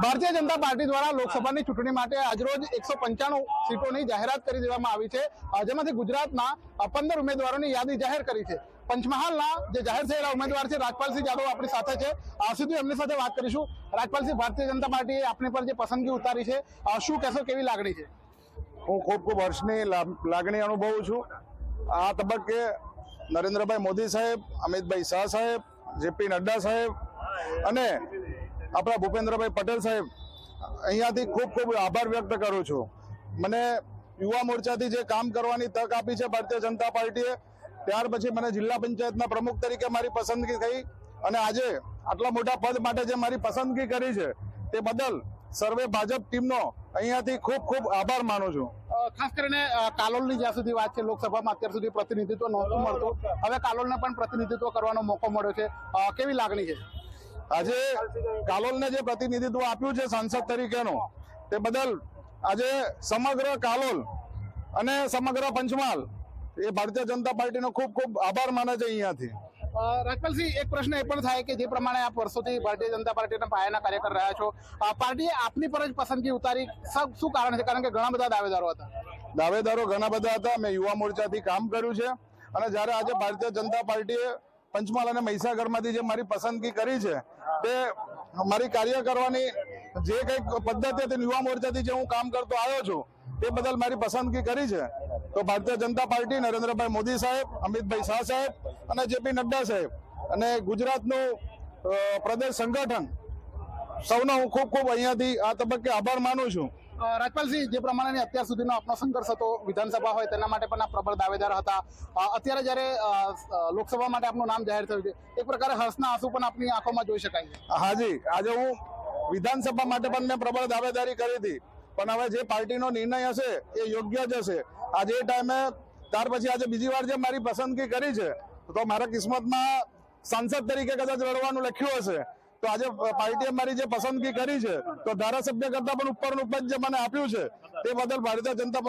Bharatiya Janata party દ્વારા લોકસભાની ચૂંટણી માટે આજરોજ એકસો પંચાણું સીટોની જાહેરાત કરી દેવામાં આવી છે. જેમાંથી ગુજરાતના પંદર ઉમેદવારોની યાદી જાહેર કરી છે. પંચમહાલના જે જાહેર થયેલા ઉમેદવાર છે, રાજપાલસિંહ જાદવ આપણી સાથે છે. આ સીધું એમની સાથે વાત કરીશું. રાજપાલસિંહ, ભારતીય જનતા પાર્ટીએ આપણી પર જે પસંદગી ઉતારી છે શું કહેશો, કેવી લાગણી છે? હું ખૂબ ખૂબ હર્ષની લાગણી અનુભવું છું. આ તબક્કે નરેન્દ્રભાઈ મોદી સાહેબ, અમિતભાઈ શાહ સાહેબ, જેપી નડ્ડા સાહેબ અને આપણા ભૂપેન્દ્રભાઈ પટેલ સાહેબ, અહીંયાથી ખૂબ ખૂબ આભાર વ્યક્ત કરું છું. મને યુવા મોરચાથી જે કામ કરવાની તક આપી છે ભારતીય જનતા પાર્ટીએ, ત્યાર પછી મને જિલ્લા પંચાયતના પ્રમુખ તરીકે મારી પસંદગી થઈ અને આજે આટલા મોટા પદ માટે જે મારી પસંદગી કરી છે, તે બદલ સર્વે ભાજપ ટીમનો અહીંયાથી ખૂબ ખૂબ આભાર માનું છું. ખાસ કરીને કાલોલની જ્યાં સુધી વાત છે, લોકસભામાં અત્યાર સુધી પ્રતિનિધિત્વ નહોતું મળતું. હવે કાલોલને પણ પ્રતિનિધિત્વ કરવાનો મોકો મળ્યો છે. કેવી લાગણી છે? આજે કાલોલને જે પ્રતિનિધિત્વ આપ્યું છે સાંસદ તરીકેનું તે બદલ આજે સમગ્ર કાલોલ અને સમગ્ર પંચમહાલ એ ભારતીય જનતા પાર્ટીનો ખૂબ ખૂબ આભાર માને છે અહીંયાથી. રાજપાલસિંહ એક પ્રશ્ન એ પણ થાય કે જે પ્રમાણે આપ વર્ષોથી ભારતીય જનતા પાર્ટીના પાયાના કાર્યકર રહ્યા છો પાર્ટીએ આપની પર જ પસંદગી ઉતારી શું કારણ છે? કારણ કે ઘણા બધા દાવેદારો હતા. દાવેદારો ઘણા બધા હતા. મેં યુવા મોરચાથી કામ કર્યું છે. અને જ્યારે આજે ભારતીય જનતા પાર્ટીએ પંચમહાલ અને મહીસાગરમાંથી જે મારી પસંદગી કરી છે તે મારી કાર્ય કરવાની જે કંઈક પદ્ધતિ હતી યુવા મોરચાથી જે હું કામ કરતો આવ્યો છું તે બદલ મારી પસંદગી કરી છે. તો ભારતીય જનતા પાર્ટી નરેન્દ્રભાઈ મોદી સાહેબ અમિતભાઈ શાહ સાહેબ અને જેપી નડ્ડા સાહેબ અને ગુજરાતનું પ્રદેશ સંગઠન સૌનો હું ખૂબ ખૂબ અહીંયાથી આ તબક્કે આભાર માનું છું. રાજપાલસિંહ જે પ્રમાણે અત્યાર સુધીનો આપનો સંઘર્ષ હતો, વિધાનસભા હોય તેના માટે પણ આ પ્રબળ દાવેદાર હતા. અત્યારે જ્યારે લોકસભા માટે આપનું નામ જાહેર થયું છે, એક પ્રકારે હર્ષના આંસુ પણ આપની આંખોમાં જોઈ શકાય હાજી આજે હું વિધાનસભા માટે પણ મેં પ્રબળ દાવેદારી કરી હતી, પણ હવે જે પાર્ટીનો નિર્ણય હશે, એ યોગ્ય જ હશે. આજે એ ટાઈમે, ત્યાર પછી આજે બીજી વાર જે મારી પસંદગી કરી છે, તો મારા કિસ્મતમાં સાંસદ તરીકે કદાચ લડવાનું લખ્યું હશે. તો આજે પાર્ટીએ મારી જે પસંદગી કરી છે, તો ધારાસભ્ય કરતા પણ ઉપરનું પદ જે મને આપ્યું છે, તે બદલ ભારતીય જનતા